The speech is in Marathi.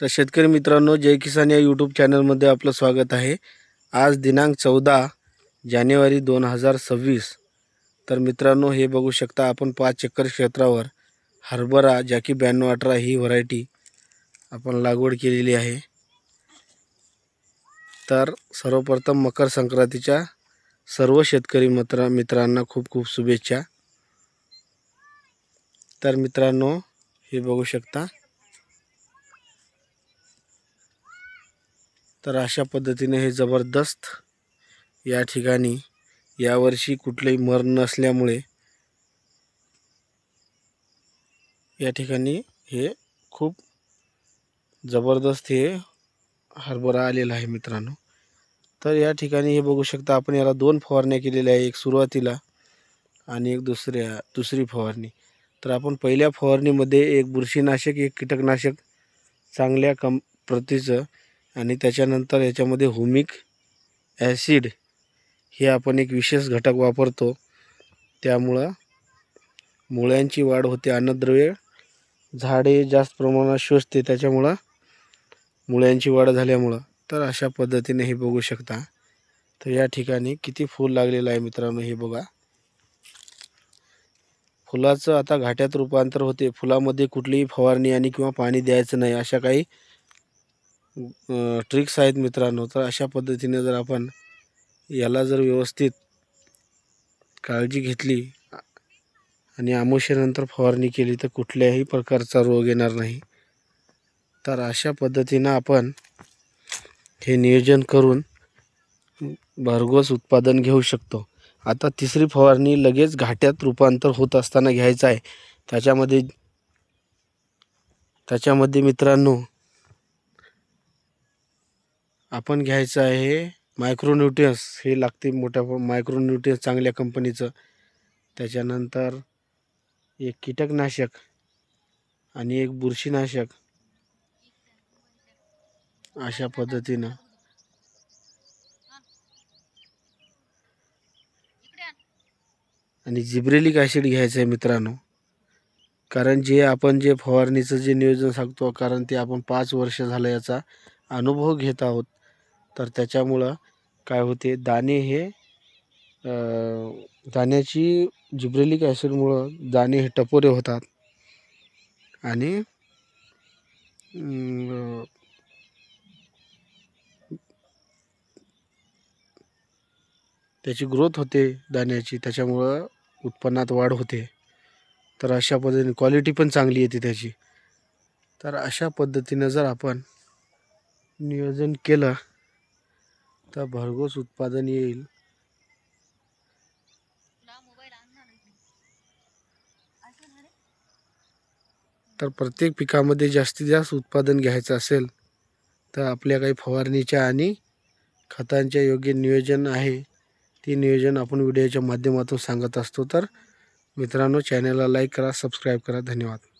तर शेतकरी मित्रांनो जय किसान या यूट्यूब चॅनलमध्ये आपलं स्वागत आहे. आज दिनांक चौदा जानेवारी दोन हजार सव्वीस. तर मित्रांनो हे बघू शकता आपण पाच एकर क्षेत्रावर हरभरा जॅकी ब्याण्णव अठरा ही व्हरायटी आपण लागवड केलेली आहे. तर सर्वप्रथम मकर संक्रांतीच्या सर्व शेतकरी मित्र मित्रांना खूप खूप शुभेच्छा. तर मित्रांनो हे बघू शकता तर अशा पद्धतीने हे जबरदस्त या ठिकाणी यावर्षी कुठलेही मरण नसल्यामुळे या ठिकाणी हे खूप जबरदस्त हे हरभरा आलेला आहे मित्रांनो. तर या ठिकाणी हे बघू शकता आपण याला दोन फवारण्या केलेल्या आहे एक सुरुवातीला आणि एक दुसऱ्या दुसरी फवारणी. तर आपण पहिल्या फवारणीमध्ये एक बुरशीनाशक एक कीटकनाशक चांगल्या कम प्रतीचं आणि त्याच्यानंतर याच्यामध्ये हुमिक ॲसिड हे आपण एक विशेष घटक वापरतो. त्यामुळं मुळ्यांची वाढ होते अन्नद्रव्य झाडे जास्त प्रमाणात शोषते त्याच्यामुळं मुळ्यांची वाढ झाल्यामुळं. तर अशा पद्धतीने हे बघू शकता. तर या ठिकाणी किती फूल लागलेलं आहे मित्रांनो हे बघा. फुलाचं आता घाट्यात रूपांतर होते. फुलामध्ये कुठलीही फवारणी आणि किंवा पाणी द्यायचं नाही अशा काही ट्रिक्स आहेत मित्रांनो. तर अशा पद्धतीने जर आपण याला जर व्यवस्थित काळजी घेतली आणि आमुष्यानंतर फवारणी केली तर कुठल्याही प्रकारचा रोग येणार नाही. तर अशा पद्धतीनं आपण हे नियोजन करून भरघोस उत्पादन घेऊ शकतो. आता तिसरी फवारणी लगेच घाट्यात रूपांतर होत असताना घ्यायचं आहे. त्याच्यामध्ये त्याच्यामध्ये मित्रांनो आपण घ्यायचं आहे मायक्रोन्युट्रियन्स हे लागते मोठ्या मायक्रोन्युट्रियन्स चांगल्या कंपनीचं त्याच्यानंतर एक कीटकनाशक आणि एक बुरशीनाशक. अशा पद्धतीनं. आणि जिब्रेलिक ॲसिड घ्यायचं आहे मित्रांनो. कारण जे आपण जे फवारणीचं जे नियोजन सांगतो कारण ते आपण पाच वर्ष झालं याचा अनुभव घेत आहोत. तर त्याच्यामुळं काय होते दाणे हे दाण्याची जिब्रेलिक ॲसिडमुळं दाणे हे टपोरे होतात. आणि त्याची ग्रोथ होते दाण्याची त्याच्यामुळं उत्पन्नात वाढ होते. तर अशा पद्धतीने क्वालिटी पण चांगली येते त्याची. तर अशा पद्धतीनं जर आपण नियोजन केलं तर भरघोस उत्पादन येईल. तर प्रत्येक पिकामध्ये जास्तीत जास्त उत्पादन घ्यायचं असेल तर आपल्या काही फवारणीच्या आणि खतांच्या योग्य नियोजन आहे. ते नियोजन आपण व्हिडिओच्या माध्यमातून सांगत असतो. तर मित्रांनो चॅनलला लाईक करा सबस्क्राईब करा. धन्यवाद.